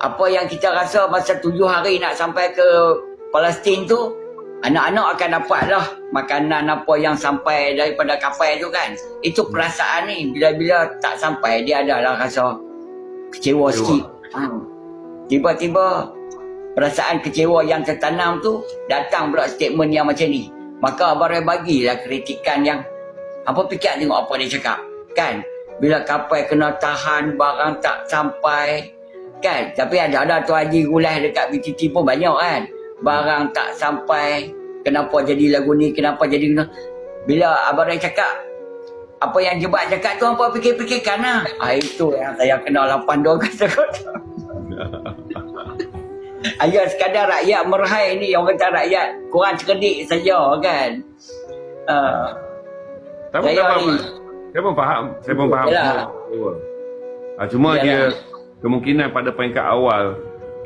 apa yang kita rasa masa tujuh hari nak sampai ke Palestin tu, anak-anak akan dapat lah makanan apa yang sampai daripada kapal tu kan. Itu perasaan ni, bila-bila tak sampai, dia adalah rasa kecewa sikit. Ha. Tiba-tiba perasaan kecewa yang tertanam tu datang pula statement yang macam ni. Maka Abang bagilah kritikan yang apa fikir tengok apa dia cakap. Kan? Bila kapal kena tahan barang tak sampai. Kan? Tapi ada ada tu Haji Gulas dekat BTT pun banyak kan. Barang tak sampai. Kenapa jadi lagu ni? Kenapa jadi kena? Bila Abang Rai cakap apa yang jebat cakap tu apa fikir-fikirkan lah. Ah, itu yang saya kena 82 kata-kata. Ayat sekadar rakyat merhai ni orang kata rakyat kurang cerdik saja kan. Uh, Tak apa, Saya ni- Saya pun faham. Saya pun faham. Yalah. semua. Ah, cuma Yalah. dia kemungkinan pada peringkat awal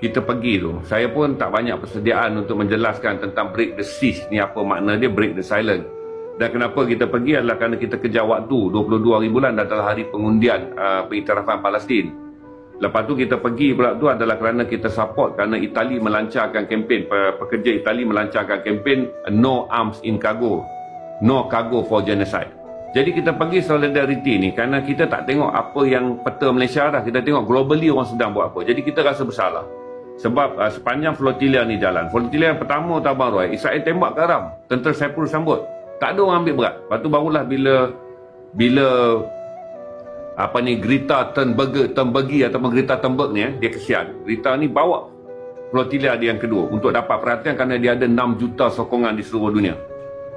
kita pergi tu. Saya pun tak banyak persediaan untuk menjelaskan tentang break the siege ni apa makna dia break the silence. Dan kenapa kita pergi adalah kerana kita kejar waktu 22 hari bulan adalah hari pengundian uh, pengiktirafan Palestin. Lepas tu kita pergi pula tu adalah kerana kita support kerana Itali melancarkan kempen pe- pekerja Itali melancarkan kempen no arms in cargo no cargo for genocide. Jadi kita pergi solidarity ni kerana kita tak tengok apa yang peta Malaysia dah. Kita tengok globally orang sedang buat apa. Jadi kita rasa bersalah. Sebab uh, sepanjang flotilla ni jalan. Flotilla yang pertama tu Abang Roy, Israel tembak garam. Tentera Saipul sambut. Tak ada orang ambil berat. Lepas tu barulah bila bila apa ni Greta Thunberg Thunberg ataupun Greta Thunberg ni eh, dia kesian. Greta ni bawa flotilla dia yang kedua untuk dapat perhatian kerana dia ada 6 juta sokongan di seluruh dunia.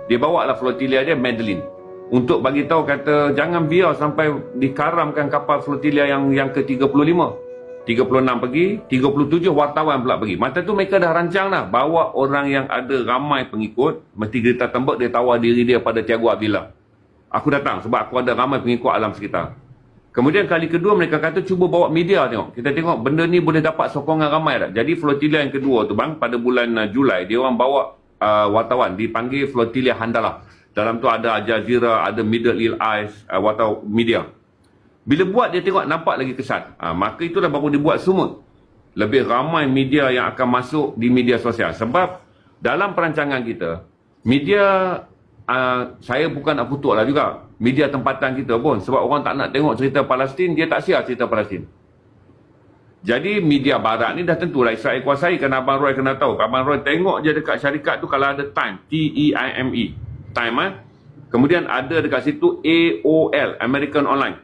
Dia bawa lah flotilla dia Madeline untuk bagi tahu kata jangan biar sampai dikaramkan kapal flotilla yang yang ke-35. 36 pergi, 37 wartawan pula pergi. Masa tu mereka dah rancang dah bawa orang yang ada ramai pengikut, mesti Greta Thunberg dia tawar diri dia pada Tiago Avila. Aku datang sebab aku ada ramai pengikut alam sekitar. Kemudian kali kedua mereka kata cuba bawa media tengok. Kita tengok benda ni boleh dapat sokongan ramai tak. Jadi flotilla yang kedua tu bang pada bulan uh, Julai dia orang bawa uh, wartawan dipanggil flotilla Handalah. Dalam tu ada Jazeera, ada Middle East Eyes, uh, wartawan media. Bila buat dia tengok nampak lagi kesan. Ha, maka itulah baru dibuat semua. Lebih ramai media yang akan masuk di media sosial. Sebab dalam perancangan kita, media uh, saya bukan nak kutuk lah juga. Media tempatan kita pun. Sebab orang tak nak tengok cerita Palestin, dia tak siar cerita Palestin. Jadi media barat ni dah tentulah Israel kuasai kerana Abang Roy kena tahu. Abang Roy tengok je dekat syarikat tu kalau ada time. T-E-I-M-E. Time eh. Kemudian ada dekat situ AOL. American Online.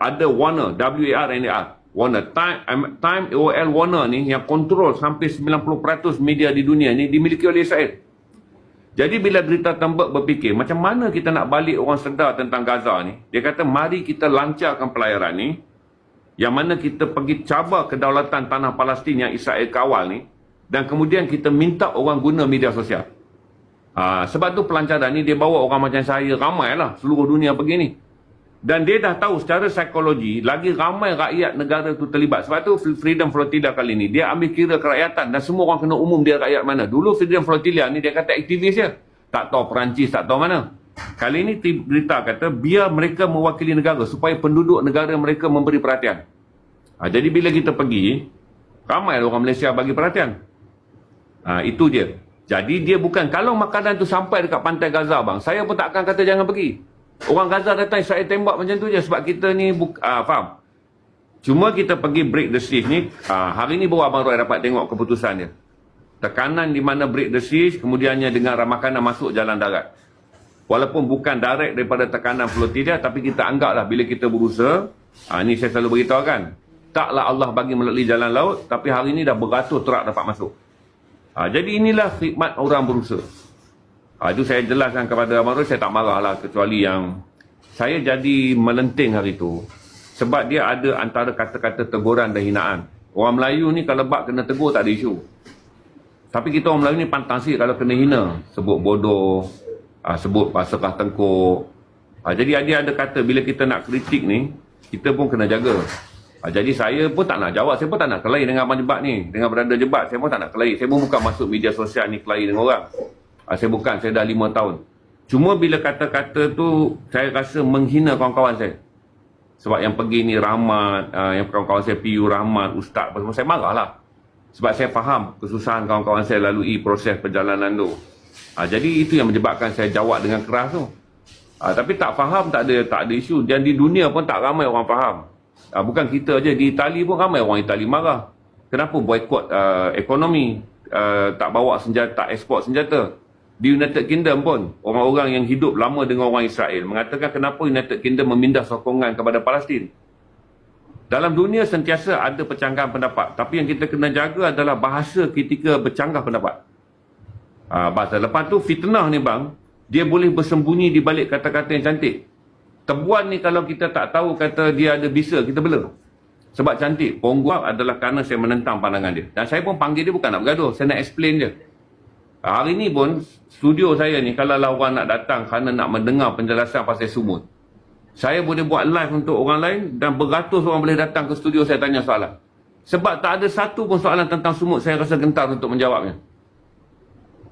Ada Warner. W-A-R-N-A-R. Warner. Time, Time AOL Warner ni yang kontrol hampir 90% media di dunia ni dimiliki oleh Israel. Jadi bila Greta Thunberg berfikir macam mana kita nak balik orang sedar tentang Gaza ni. Dia kata mari kita lancarkan pelayaran ni. Yang mana kita pergi cabar kedaulatan tanah Palestin yang Israel kawal ni. Dan kemudian kita minta orang guna media sosial. Ha, sebab tu pelancaran ni dia bawa orang macam saya ramai lah seluruh dunia begini. Dan dia dah tahu secara psikologi lagi ramai rakyat negara tu terlibat. Sebab tu Freedom Flotilla kali ni dia ambil kira kerakyatan dan semua orang kena umum dia rakyat mana. Dulu Freedom Flotilla ni dia kata aktivis je. Tak tahu Perancis, tak tahu mana. Kali ni berita kata biar mereka mewakili negara supaya penduduk negara mereka memberi perhatian. Ha, jadi bila kita pergi, ramai orang Malaysia bagi perhatian. Ha, itu dia. Jadi dia bukan, kalau makanan tu sampai dekat pantai Gaza bang, saya pun tak akan kata jangan pergi. Orang Gaza datang, Israel tembak macam tu je sebab kita ni, buk, ah, faham? Cuma kita pergi break the siege ni, ah, hari ni baru Abang Roy dapat tengok keputusan dia. Tekanan di mana break the siege, kemudiannya dengan makanan masuk jalan darat. Walaupun bukan direct daripada tekanan flotilla, tapi kita anggaplah bila kita berusaha, ah, ni saya selalu beritahu kan, taklah Allah bagi melalui jalan laut, tapi hari ni dah beratus terak dapat masuk. Ha, jadi inilah khidmat orang berusaha. Ha, itu saya jelaskan kepada Roy, saya tak marah lah kecuali yang saya jadi melenting hari itu. Sebab dia ada antara kata-kata teguran dan hinaan. Orang Melayu ni kalau bak kena tegur tak ada isu. Tapi kita orang Melayu ni pantang sikit kalau kena hina. Sebut bodoh, ha, sebut pasakah tengkuk. Ha, jadi dia ada kata bila kita nak kritik ni, kita pun kena jaga. Ha, jadi saya pun tak nak jawab, saya pun tak nak kelahi dengan Abang Jebat ni. Dengan berada Jebat, saya pun tak nak kelahi. Saya pun bukan masuk media sosial ni kelahi dengan orang. Ha, saya bukan, saya dah lima tahun. Cuma bila kata-kata tu, saya rasa menghina kawan-kawan saya. Sebab yang pergi ni Rahmat, uh, yang kawan-kawan saya PU Rahmat, Ustaz, semua, saya marah lah. Sebab saya faham kesusahan kawan-kawan saya lalui proses perjalanan tu. Uh, jadi itu yang menyebabkan saya jawab dengan keras tu. Uh, tapi tak faham tak ada tak ada isu dan di dunia pun tak ramai orang faham. Uh, bukan kita aja di Itali pun ramai orang Itali marah. Kenapa boikot uh, ekonomi, uh, tak bawa senjata, tak ekspor senjata. Di United Kingdom pun orang-orang yang hidup lama dengan orang Israel mengatakan kenapa United Kingdom memindah sokongan kepada Palestin. Dalam dunia sentiasa ada percanggahan pendapat, tapi yang kita kena jaga adalah bahasa ketika bercanggah pendapat. Ah, bahasa lepas tu fitnah ni bang, dia boleh bersembunyi di balik kata-kata yang cantik. Tebuan ni kalau kita tak tahu kata dia ada bisa, kita bela. Sebab cantik. Pongguap adalah kerana saya menentang pandangan dia. Dan saya pun panggil dia bukan nak bergaduh. Saya nak explain. Ah, Hari ni pun, studio saya ni, kalau lah orang nak datang kerana nak mendengar penjelasan pasal sumut. Saya boleh buat live untuk orang lain dan beratus orang boleh datang ke studio saya tanya soalan. Sebab tak ada satu pun soalan tentang sumut saya rasa gentar untuk menjawabnya.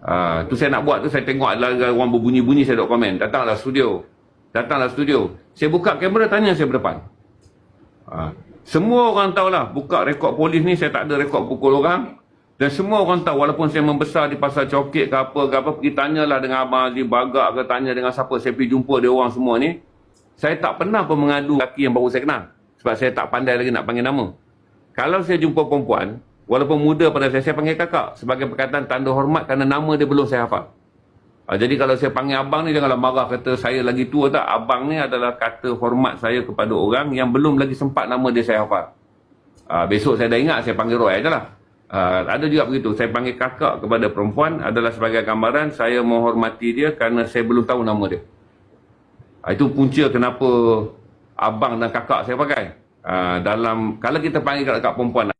Ah, tu saya nak buat tu saya tengok adalah orang berbunyi-bunyi saya duk komen. Datanglah studio. Datanglah studio. Saya buka kamera tanya saya berdepan. Ah, semua orang tahulah buka rekod polis ni saya tak ada rekod pukul orang. Dan semua orang tahu walaupun saya membesar di pasar coket ke apa ke apa pergi tanyalah dengan abang Azli Bagak ke tanya dengan siapa saya pergi jumpa dia orang semua ni. Saya tak pernah pun mengadu lelaki yang baru saya kenal. Sebab saya tak pandai lagi nak panggil nama. Kalau saya jumpa perempuan, walaupun muda pada saya, saya panggil kakak. Sebagai perkataan tanda hormat kerana nama dia belum saya hafal. Ha, jadi kalau saya panggil abang ni, janganlah marah kata saya lagi tua tak. Abang ni adalah kata hormat saya kepada orang yang belum lagi sempat nama dia saya hafal. Ha, besok saya dah ingat, saya panggil Roy je lah. Ha, ada juga begitu. Saya panggil kakak kepada perempuan adalah sebagai gambaran saya menghormati dia kerana saya belum tahu nama dia. Ha, itu punca kenapa abang dan kakak saya pakai. Ha, dalam kalau kita panggil kakak perempuan